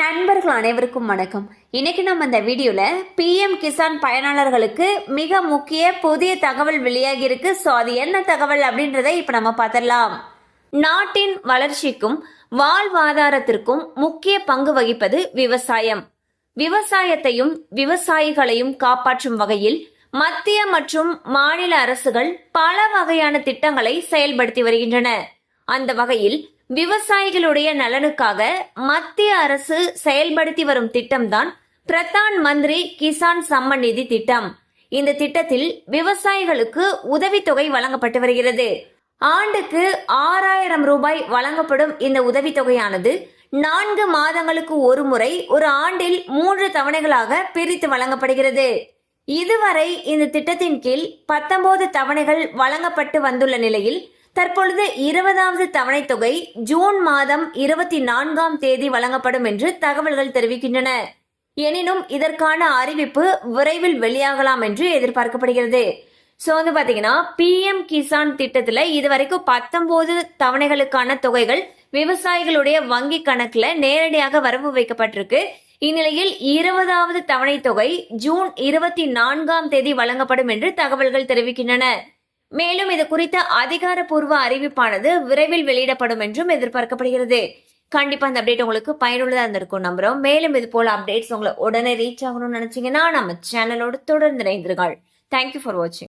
நண்பர்கள் அனைவருக்கும் வணக்கம். இன்னைக்கு நம்ம இந்த வீடியோல பிஎம் கிசான் பயனாளர்களுக்கு மிக முக்கிய புதிய தகவல் வெளியாகி இருக்கு. ஸோ அது என்ன தகவல் அப்படின்றத இப்ப நம்ம பார்த்துடலாம். நாட்டின் வளர்ச்சிக்கும் வாழ்வாதாரத்திற்கும் முக்கிய பங்கு வகிப்பது விவசாயம். விவசாயத்தையும் விவசாயிகளையும் காப்பாற்றும் வகையில் மத்திய மற்றும் மாநில அரசுகள் பல வகையான திட்டங்களை செயல்படுத்தி வருகின்றன. அந்த வகையில் விவசாயிகளுடைய நலனுக்காக மத்திய அரசு செயல்படுத்தி வரும் திட்டம்தான் பிரதான் மந்திரி கிசான் சம்மன் நிதி திட்டம். இந்த திட்டத்தில் விவசாயிகளுக்கு உதவித்தொகை வழங்கப்பட்டு வருகிறது. ஆண்டுக்கு ஆறாயிரம் ரூபாய் வழங்கப்படும் இந்த உதவித்தொகையானது நான்கு மாதங்களுக்கு ஒரு முறை ஒரு ஆண்டில் மூன்று தவணைகளாக பிரித்து வழங்கப்படுகிறது. இதுவரை இந்த திட்டத்தின் கீழ் பத்தொன்பது தவணைகள் வழங்கப்பட்டு வந்துள்ள நிலையில் தற்பொழுது இருபதாவது தவணை தொகை ஜூன் மாதம் இருபத்தி நான்காம் தேதி வழங்கப்படும் என்று தகவல்கள் தெரிவிக்கின்றன. எனினும் இதற்கான அறிவிப்பு விரைவில் வெளியாகலாம் என்று எதிர்பார்க்கப்படுகிறது. ஸோ வந்து பார்த்தீங்கன்னா பிஎம் கிசான் திட்டத்தில் இதுவரைக்கும் பத்தொன்பது தவணைகளுக்கான தொகைகள் விவசாயிகளுடைய வங்கி கணக்குல நேரடியாக வரவு வைக்கப்பட்டிருக்கு. இந்நிலையில் இருபதாவது தவணை தொகை ஜூன் இருபத்தி நான்காம் தேதி வழங்கப்படும் என்று தகவல்கள் தெரிவிக்கின்றன. மேலும் இது குறித்த அதிகாரப்பூர்வ அறிவிப்பானது விரைவில் வெளியிடப்படும் என்றும் எதிர்பார்க்கப்படுகிறது. கண்டிப்பா அந்த அப்டேட் உங்களுக்கு பயனுள்ளதா இருந்திருக்கும் நம்புறோம். மேலும் இது போல அப்டேட்ஸ் உங்களை உடனே ரீச் ஆகணும்னு நினைச்சீங்கன்னா நம்ம சேனலோடு தொடர்ந்து இணைந்திருங்கள். தேங்க்யூ ஃபார் வாட்சிங்